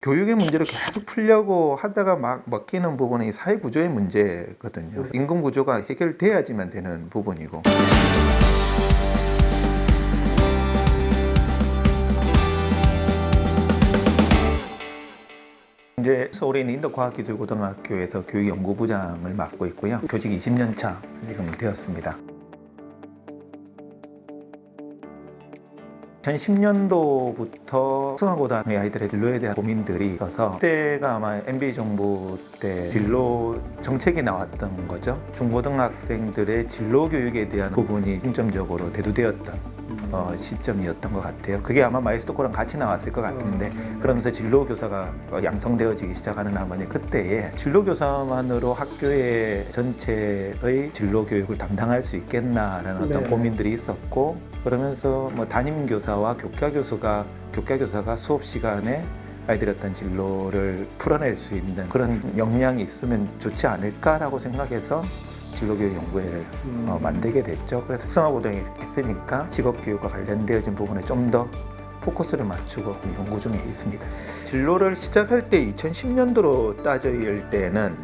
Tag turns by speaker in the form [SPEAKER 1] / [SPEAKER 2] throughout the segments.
[SPEAKER 1] 교육의 문제를 계속 풀려고 하다가 막 먹히는 부분이 사회 구조의 문제거든요. 인권 구조가 해결돼야지만 되는 부분이고. 이제 서울에 있는 인도과학기술고등학교에서 교육연구부장을 맡고 있고요. 교직 20년 차 지금 되었습니다. 2010년도부터 승하고등학교 아이들의 진로에 대한 고민들이 있어서 그때가 아마 MB 정부 때 진로 정책이 나왔던 거죠. 중고등학생들의 진로 교육에 대한 부분이 중점적으로 대두되었던 어, 시점이었던 것 같아요. 그게 아마 마이스토코랑 같이 나왔을 것 같은데 그러면서 진로 교사가 어, 양성되어지기 시작하는 아마니 그때에 진로 교사만으로 학교의 전체의 진로 교육을 담당할 수 있겠나라는 어떤
[SPEAKER 2] 네.
[SPEAKER 1] 고민들이 있었고 그러면서 뭐 담임 교사와 교과 교수가 교과 교사가 수업 시간에 아이들의 어떤 진로를 풀어낼 수 있는 그런 역량이 있으면 좋지 않을까라고 생각해서 진로교육 연구회를
[SPEAKER 2] 음.
[SPEAKER 1] 어, 만들게 됐죠. 그래서 특성화고등에 있으니까 직업교육과 관련되어진 부분에 좀 더 포커스를 맞추고 연구 중에 있습니다. 진로를 시작할 때 2010년도로 따질 때는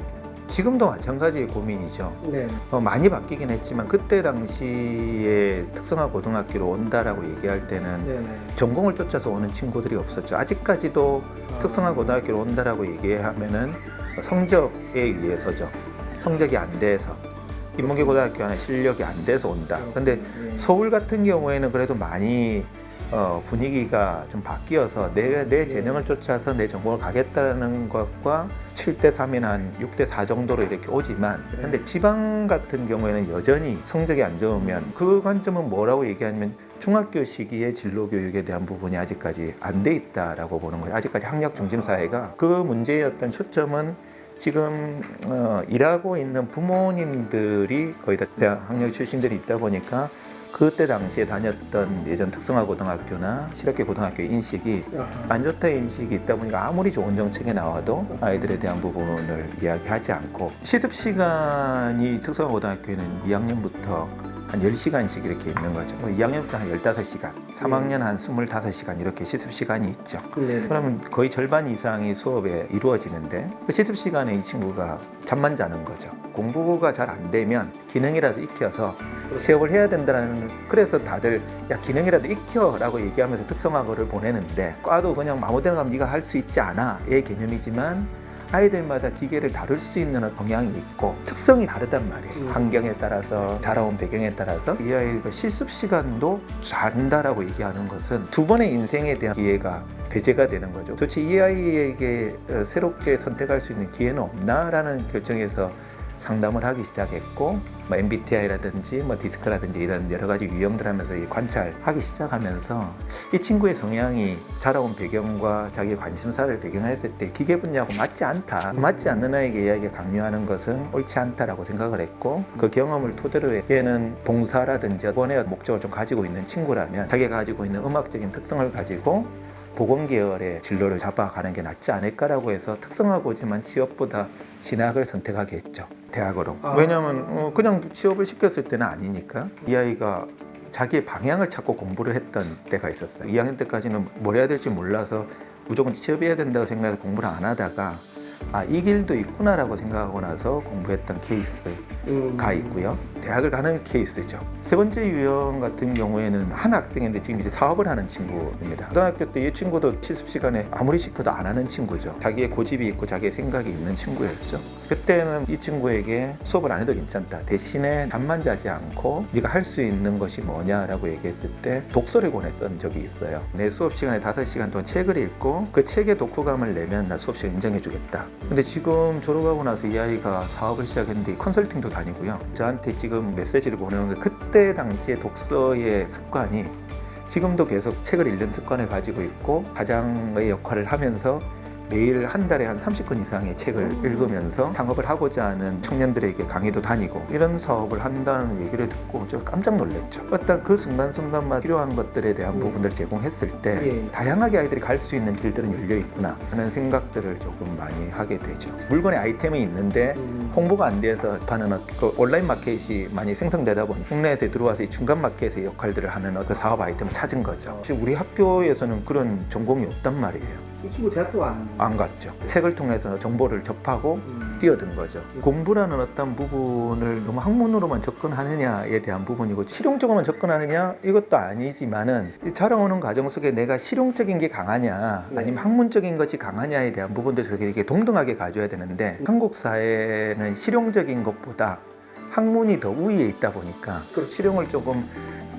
[SPEAKER 1] 지금도 마찬가지의 고민이죠.
[SPEAKER 2] 네.
[SPEAKER 1] 어, 많이 바뀌긴 했지만 그때 당시에 특성화 고등학교로 온다라고 얘기할 때는
[SPEAKER 2] 네.
[SPEAKER 1] 전공을 쫓아서 오는 친구들이 없었죠. 아직까지도 특성화 고등학교로 온다라고 얘기하면은 성적에 의해서죠. 성적이 안 돼서 인문계 고등학교 안에 실력이 안 돼서 온다. 근데
[SPEAKER 2] 네.
[SPEAKER 1] 서울 같은 경우에는 그래도 많이 어, 분위기가 좀 바뀌어서 내, 내 재능을 쫓아서 내 전공을 가겠다는 것과 7대 3이나 한 6대 4 정도로 이렇게 오지만 근데 지방 같은 경우에는 여전히 성적이 안 좋으면 그 관점은 뭐라고 얘기하냐면 중학교 시기에 진로 교육에 대한 부분이 아직까지 안 돼 있다라고 보는 거예요. 아직까지 학력 중심 사회가 그 문제였던 초점은 지금 어, 일하고 있는 부모님들이 거의 다 대학 학력 출신들이 있다 보니까 그때 당시에 다녔던 예전 특성화 고등학교나 실업계 고등학교 인식이
[SPEAKER 2] 아하.
[SPEAKER 1] 안 좋다 인식이 있다 보니까 아무리 좋은 정책이 나와도 아이들에 대한 부분을 이야기하지 않고 시습 시간이 특성화 고등학교에는 2학년부터 한 10시간씩 이렇게 있는 거죠. 뭐 2학년부터 한 15시간, 3학년 한 25시간 이렇게 시습 시간이 있죠.
[SPEAKER 2] 네.
[SPEAKER 1] 그러면 거의 절반 이상이 수업에 이루어지는데 그 시습 시간에 이 친구가 잠만 자는 거죠. 공부가 잘 안 되면 기능이라도 익혀서 취업을 해야 된다는 그래서 다들 야 기능이라도 익혀라고 얘기하면서 특성화고를 보내는데 과도 그냥 마모대로 가면 네가 할 수 있지 않아의 개념이지만 아이들마다 기계를 다룰 수 있는 경향이 있고 특성이 다르단 말이에요.
[SPEAKER 2] 음.
[SPEAKER 1] 환경에 따라서 자라온 배경에 따라서 이 아이가 실습 시간도 잔다라고 얘기하는 것은 두 번의 인생에 대한 기회가 배제가 되는 거죠. 도대체 이 아이에게 어, 새롭게 선택할 수 있는 기회는 없나라는 결정에서 상담을 하기 시작했고 뭐 MBTI라든지 뭐 디스크라든지 이런 여러 가지 유형들 하면서 이 관찰하기 시작하면서 이 친구의 성향이 자라온 배경과 자기 관심사를 배경했을 때 기계 분야하고 맞지 않다 맞지 않는 아이에게 이야기 강요하는 것은 옳지 않다라고 생각을 했고 그 경험을 토대로 얘는 봉사라든지 원의 목적을 좀 가지고 있는 친구라면 자기가 가지고 있는 음악적인 특성을 가지고 보건 계열의 진로를 잡아가는 게 낫지 않을까라고 해서 특성화고지만 취업보다 진학을 선택하게 했죠 대학으로
[SPEAKER 2] 아.
[SPEAKER 1] 왜냐하면 어, 그냥 취업을 시켰을 때는 아니니까 이 아이가 자기의 방향을 찾고 공부를 했던 때가 있었어요 2학년 때까지는 뭘 해야 될지 몰라서 무조건 취업해야 된다고 생각해서 공부를 안 하다가 아 이 길도 있구나라고 생각하고 나서 공부했던 케이스가
[SPEAKER 2] 음.
[SPEAKER 1] 있고요. 대학을 가는 케이스죠. 세 번째 유형 같은 경우에는 한 학생인데 지금 이제 사업을 하는 친구입니다. 고등학교 때 이 친구도 실습 시간에 아무리 시켜도 안 하는 친구죠. 자기의 고집이 있고 자기의 생각이 있는 친구였죠. 그때는 이 친구에게 수업을 안 해도 괜찮다. 대신에 잠만 자지 않고 네가 할 수 있는 것이 뭐냐라고 얘기했을 때 독서를 권했던 적이 있어요. 내 수업 시간에 다섯 시간 동안 책을 읽고 그 책의 독후감을 내면 나 수업 시간 인정해 주겠다. 근데 지금 졸업하고 나서 이 아이가 사업을 시작했는데 컨설팅도 다니고요. 저한테 지금 메시지를 보내는 게 그때 당시에 독서의 습관이 지금도 계속 책을 읽는 습관을 가지고 있고 가장의 역할을 하면서 매일 한 달에 한 30권 이상의 책을 읽으면서 창업을 하고자 하는 청년들에게 강의도 다니고 이런 사업을 한다는 얘기를 듣고 저 깜짝 놀랐죠. 어떤 그 순간순간마다 필요한 것들에 대한
[SPEAKER 2] 음.
[SPEAKER 1] 부분들을 제공했을 때
[SPEAKER 2] 예.
[SPEAKER 1] 다양하게 아이들이 갈 수 있는 길들은 열려 있구나 하는 생각들을 조금 많이 하게 되죠. 물건에 아이템이 있는데
[SPEAKER 2] 음.
[SPEAKER 1] 홍보가 안 돼서 파는 어- 그 온라인 마켓이 많이 생성되다 보니 국내에서 들어와서 이 중간 마켓의 역할들을 하는 그 사업 아이템을 찾은 거죠. 사실 우리 학교에서는 그런 전공이 없단 말이에요.
[SPEAKER 2] 이 친구 대학도 안.
[SPEAKER 1] 안 갔죠. 책을 통해서 정보를 접하고
[SPEAKER 2] 음.
[SPEAKER 1] 뛰어든 거죠. 공부라는 어떤 부분을 너무 학문으로만 접근하느냐에 대한 부분이고 실용적으로만 접근하느냐 이것도 아니지만은 이 자라오는 과정 속에 내가 실용적인 게 강하냐
[SPEAKER 2] 네.
[SPEAKER 1] 아니면 학문적인 것이 강하냐에 대한 부분들에서 되게 동등하게 가져야 되는데 한국 사회는 실용적인 것보다 학문이 더 우위에 있다 보니까
[SPEAKER 2] 그렇죠.
[SPEAKER 1] 실용을 조금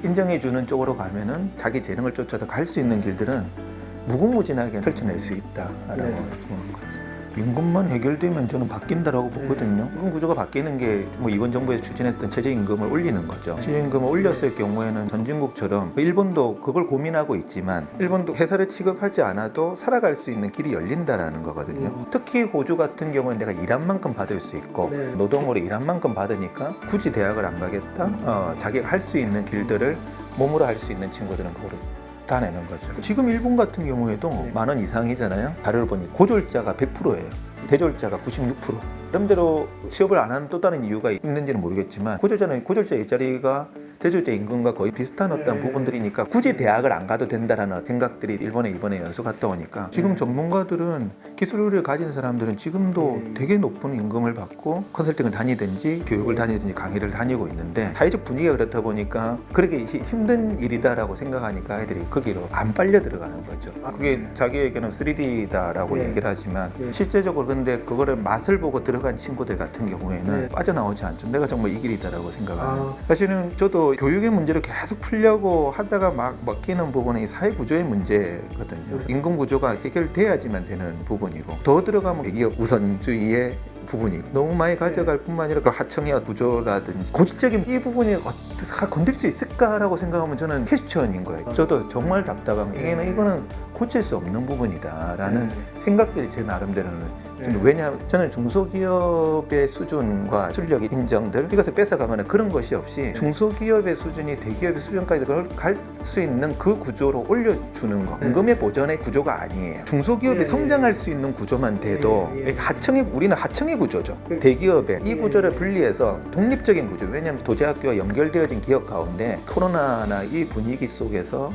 [SPEAKER 1] 인정해 주는 쪽으로 가면은 자기 재능을 쫓아서 갈 수 있는 길들은 무궁무진하게 펼쳐낼 수 있다라고
[SPEAKER 2] 네.
[SPEAKER 1] 보는 거죠. 임금만 해결되면 저는 바뀐다라고
[SPEAKER 2] 네.
[SPEAKER 1] 보거든요. 임금 구조가 바뀌는 게 뭐 이번 정부에서 추진했던 최저임금을 올리는 거죠. 최저임금을 올렸을 경우에는 선진국처럼 일본도 그걸 고민하고 있지만 일본도 회사를 취급하지 않아도 살아갈 수 있는 길이 열린다라는 거거든요.
[SPEAKER 2] 음.
[SPEAKER 1] 특히 호주 같은 경우는 내가 일한 만큼 받을 수 있고
[SPEAKER 2] 네.
[SPEAKER 1] 노동으로 일한 만큼 받으니까 굳이 대학을 안 가겠다. 어, 자기가 할 수 있는 길들을 몸으로 할 수 있는 친구들은 그거를 다 내는 거죠. 지금 일본 같은 경우에도
[SPEAKER 2] 네.
[SPEAKER 1] 만원 이상이잖아요. 자료를 보니 고졸자가 100%예요. 대졸자가 96%. 나름대로 취업을 안 하는 또 다른 이유가 있는지는 모르겠지만 고졸자는 고졸자 일자리가 대졸자 임금과 거의 비슷한 어떤
[SPEAKER 2] 네.
[SPEAKER 1] 부분들이니까 굳이 대학을 안 가도 된다라는 생각들이 일본에 이번에 연수 갔다 오니까 지금
[SPEAKER 2] 네.
[SPEAKER 1] 전문가들은 기술을 가진 사람들은 지금도
[SPEAKER 2] 네.
[SPEAKER 1] 되게 높은 임금을 받고 컨설팅을 다니든지 교육을
[SPEAKER 2] 네.
[SPEAKER 1] 다니든지 강의를 다니고 있는데 사회적 분위기가 그렇다 보니까 그렇게 히- 힘든 일이다라고 생각하니까 애들이 거기로 안 빨려 들어가는 거죠.
[SPEAKER 2] 아.
[SPEAKER 1] 그게 자기에게는 3D다라고
[SPEAKER 2] 네.
[SPEAKER 1] 얘기를 하지만
[SPEAKER 2] 네.
[SPEAKER 1] 실제적으로 근데 그거를 맛을 보고 들어간 친구들 같은 경우에는
[SPEAKER 2] 네.
[SPEAKER 1] 빠져나오지 않죠. 내가 정말 이 길이다라고 생각하는.
[SPEAKER 2] 아.
[SPEAKER 1] 사실은 저도 교육의 문제를 계속 풀려고 하다가 막 먹히는 부분은 이 사회 구조의 문제거든요.
[SPEAKER 2] 네.
[SPEAKER 1] 임금 구조가 해결돼야지만 되는 부분이고 더 들어가면 대기업 우선주의의 부분이 너무 많이 가져갈 뿐만 아니라 그 하청의 구조라든지 고질적인 이 부분이 어떻게 건들 수 있을까라고 생각하면 저는 퀘스천인 거예요. 저도 정말 답답한 게 이게는 이거는 고칠 수 없는 부분이다라는
[SPEAKER 2] 네.
[SPEAKER 1] 생각들이 제 나름대로는 좀
[SPEAKER 2] 네.
[SPEAKER 1] 왜냐하면 저는 중소기업의 수준과 출력의 인정들 이것을 뺏어가거나 그런 것이 없이 중소기업의 수준이 대기업의 수준까지 갈 수 있는 그 구조로 올려주는 거
[SPEAKER 2] 네.
[SPEAKER 1] 임금의 보전의 구조가 아니에요 중소기업이
[SPEAKER 2] 네.
[SPEAKER 1] 성장할 수 있는 구조만 돼도
[SPEAKER 2] 네, 네.
[SPEAKER 1] 하청의 우리는 하청의 구조죠
[SPEAKER 2] 그-
[SPEAKER 1] 대기업의 이
[SPEAKER 2] 네.
[SPEAKER 1] 구조를 분리해서 독립적인 구조 왜냐하면 도제학교와 연결되어진 기업 가운데 코로나나 이 분위기 속에서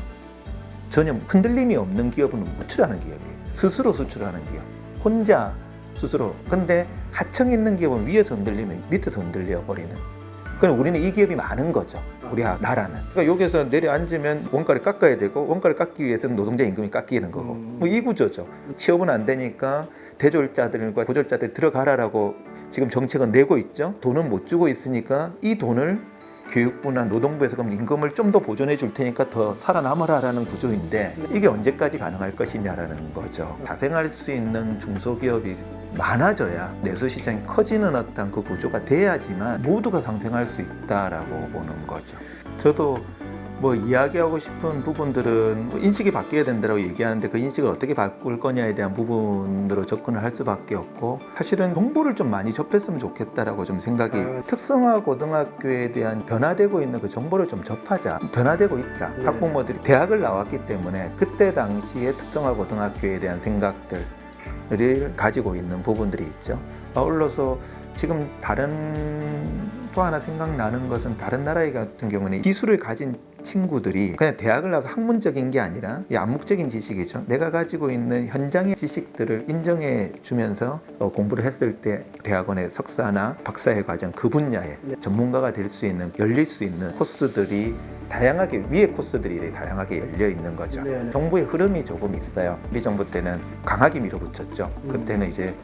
[SPEAKER 1] 전혀 흔들림이 없는 기업은 무출하는 기업이에요. 스스로 수출하는 기업. 혼자 스스로. 근데 하청 있는 기업은 위에서 흔들리면 밑에서 흔들려 버리는. 그럼 우리는 이 기업이 많은 거죠. 우리 하- 나라는. 그러니까 여기서 내려앉으면 원가를 깎아야 되고 원가를 깎기 위해서는 노동자 임금이 깎이는 거고.
[SPEAKER 2] 음.
[SPEAKER 1] 뭐이 구조죠. 취업은 안 되니까 대졸자들과 고졸자들 들어가라라고 지금 정책은 내고 있죠. 돈은 못 주고 있으니까 이 돈을 교육부나 노동부에서 그럼 임금을 좀 더 보존해 줄 테니까 더 살아남아라라는 구조인데 이게 언제까지 가능할 것이냐라는 거죠. 자생할 수 있는 중소기업이 많아져야 내수 시장이 커지는 어떤 그 구조가 돼야지만 모두가 상생할 수 있다라고 보는 거죠. 저도 뭐 이야기하고 싶은 부분들은 뭐 인식이 바뀌어야 된다고 얘기하는데 그 인식을 어떻게 바꿀 거냐에 대한 부분으로 접근을 할 수밖에 없고 사실은 정보를 좀 많이 접했으면 좋겠다라고 좀 생각이
[SPEAKER 2] 아.
[SPEAKER 1] 특성화 고등학교에 대한 변화되고 있는 그 정보를 좀 접하자 변화되고 있다
[SPEAKER 2] 네.
[SPEAKER 1] 학부모들이 대학을 나왔기 때문에 그때 당시에 특성화 고등학교에 대한 생각들을 가지고 있는 부분들이 있죠 아울러서 지금 다른 또 하나 생각나는 것은 다른 나라 같은 경우는 기술을 가진 친구들이 그냥 대학을 나와서 학문적인 게 아니라 이 암묵적인 지식이죠. 내가 가지고 있는 현장의 지식들을 인정해 주면서 어, 공부를 했을 때 대학원의 석사나 박사의 과정 그 분야에
[SPEAKER 2] 네.
[SPEAKER 1] 전문가가 될 수 있는 열릴 수 있는 코스들이 다양하게 위에 코스들이 다양하게 열려 있는 거죠.
[SPEAKER 2] 네, 네.
[SPEAKER 1] 정부의 흐름이 조금 있어요. 우리 정부 때는 강하게 밀어붙였죠.
[SPEAKER 2] 음.
[SPEAKER 1] 그때는 이제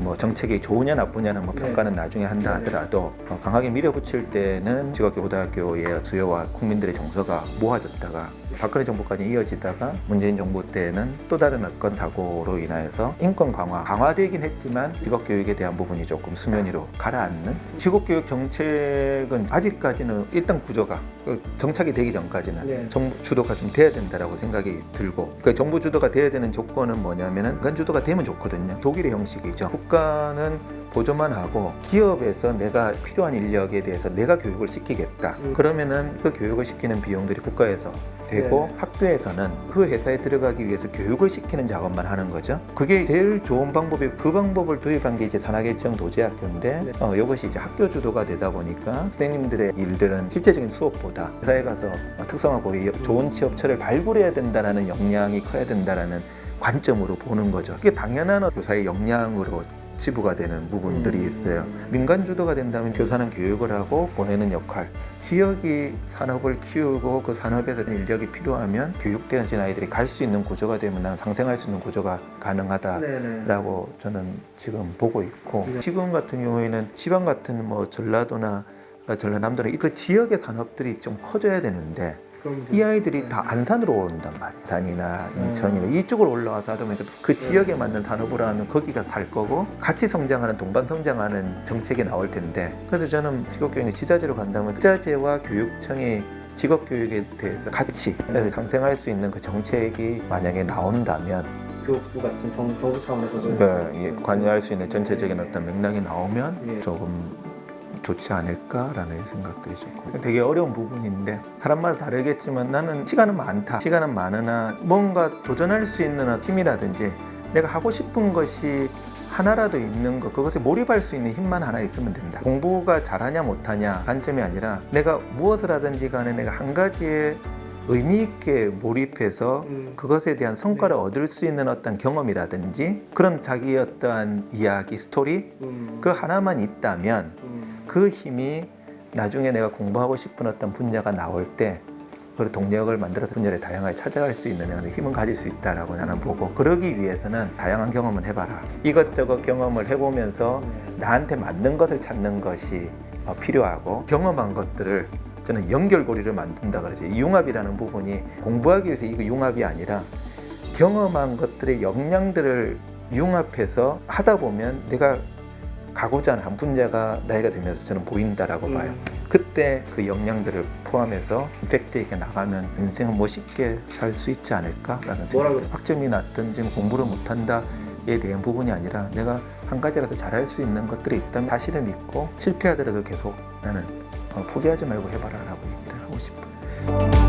[SPEAKER 1] 뭐 정책이 좋으냐 나쁘냐는 뭐
[SPEAKER 2] 네.
[SPEAKER 1] 평가는 나중에 한다
[SPEAKER 2] 네.
[SPEAKER 1] 하더라도 어, 강하게 밀어붙일 때는 지각교 고등학교의 수요와 국민들의 정서가 모아졌다가 박근혜 정부까지 이어지다가 문재인 정부 때는 또 다른 어떤 사고로 인하여서 인권 강화 강화되긴 했지만 직업 교육에 대한 부분이 조금 수면 위로 가라앉는 직업 교육 정책은 아직까지는 일단 구조가 그 정착이 되기 전까지는
[SPEAKER 2] 네.
[SPEAKER 1] 정부 주도가 좀 돼야 된다라고 생각이 들고 그 정부 주도가 돼야 되는 조건은 뭐냐면은 민간 주도가 되면 좋거든요. 독일의 형식이죠. 국가는 보조만 하고 기업에서 내가 필요한 인력에 대해서 내가 교육을 시키겠다.
[SPEAKER 2] 음.
[SPEAKER 1] 그러면은 그 교육을 시키는 비용들이 국가에서 되고
[SPEAKER 2] 네.
[SPEAKER 1] 학교에서는 그 회사에 들어가기 위해서 교육을 시키는 작업만 하는 거죠. 그게 제일 좋은 방법이 그 방법을 도입한 게 이제 산하계청 도제학교인데
[SPEAKER 2] 네.
[SPEAKER 1] 어, 이것이 이제 학교 주도가 되다 보니까 선생님들의 일들은 실제적인 수업보다 회사에 가서 어, 특성화고 좋은 취업처를 발굴해야 된다라는 역량이 커야 된다라는 관점으로 보는 거죠. 이게 당연한 교사의 역량으로 치부가 되는 부분들이
[SPEAKER 2] 음.
[SPEAKER 1] 있어요. 민간 주도가 된다면 교사는 교육을 하고 보내는 역할, 지역이 산업을 키우고 그 산업에서 인력이 필요하면 교육되어진 아이들이 갈 수 있는 구조가 되면 나는 상생할 수 있는 구조가 가능하다.
[SPEAKER 2] 네네.
[SPEAKER 1] 라고 저는 지금 보고 있고
[SPEAKER 2] 네.
[SPEAKER 1] 지금 같은 경우에는 지방 같은 뭐 전라도나 전라남도는 그 지역의 산업들이 좀 커져야 되는데 이 아이들이 다 안산으로 온단 말이에요. 산이나 인천이나 이쪽으로 올라와서 하다 보니까 그 지역에 맞는 산업으로 하면 거기가 살 거고 같이 성장하는 동반 성장하는 정책이 나올 텐데 그래서 저는 직업교육이 지자체로 간다면 지자체와 교육청이 직업교육에 대해서 같이 상생할 수 있는 그 정책이 만약에 나온다면
[SPEAKER 2] 교육부 같은 정, 정부 차원에서도
[SPEAKER 1] 네, 예, 관여할 수 있는 전체적인 어떤 맥락이 나오면
[SPEAKER 2] 예.
[SPEAKER 1] 조금 좋지 않을까라는 생각들이 좋고 되게 어려운 부분인데 사람마다 다르겠지만 나는 시간은 많다 시간은 많으나 뭔가 도전할 수 있는 힘이라든지 내가 하고 싶은 것이 하나라도 있는 것 그것에 몰입할 수 있는 힘만 하나 있으면 된다 공부가 잘하냐 못하냐 관점이 아니라 내가 무엇을 하든지 간에 내가 한 가지에 의미 있게 몰입해서
[SPEAKER 2] 음.
[SPEAKER 1] 그것에 대한 성과를 얻을 수 있는 어떤 경험이라든지 그런 자기의 어떠한 이야기 스토리
[SPEAKER 2] 음.
[SPEAKER 1] 그 하나만 있다면
[SPEAKER 2] 음.
[SPEAKER 1] 그 힘이 나중에 내가 공부하고 싶은 어떤 분야가 나올 때 그 동력을 만들어서 분야를 다양하게 찾아갈 수 있는 힘은 가질 수 있다라고 나는 보고 그러기 위해서는 다양한 경험을 해봐라 이것저것 경험을 해보면서
[SPEAKER 2] 네.
[SPEAKER 1] 나한테 맞는 것을 찾는 것이 어, 필요하고 경험한 것들을 저는 연결고리를 만든다 그러죠 이 융합이라는 부분이 공부하기 위해서 이거 융합이 아니라 경험한 것들의 역량들을 융합해서 하다 보면 내가 가고자 하는 한 분야가 나이가 들면서 저는 보인다라고
[SPEAKER 2] 음.
[SPEAKER 1] 봐요. 그때 그 역량들을 포함해서 임팩트 있게 나가면 인생은 멋있게 살 수 있지 않을까라는? 생각. 학점이 낮든 지금 공부를 못한다 에 대한 부분이 아니라 내가 한 가지라도 잘할 수 있는 것들이 있다면 자신을 믿고 실패하더라도 계속 나는 어, 포기하지 말고 해봐라 라고 얘기를 하고 싶어요.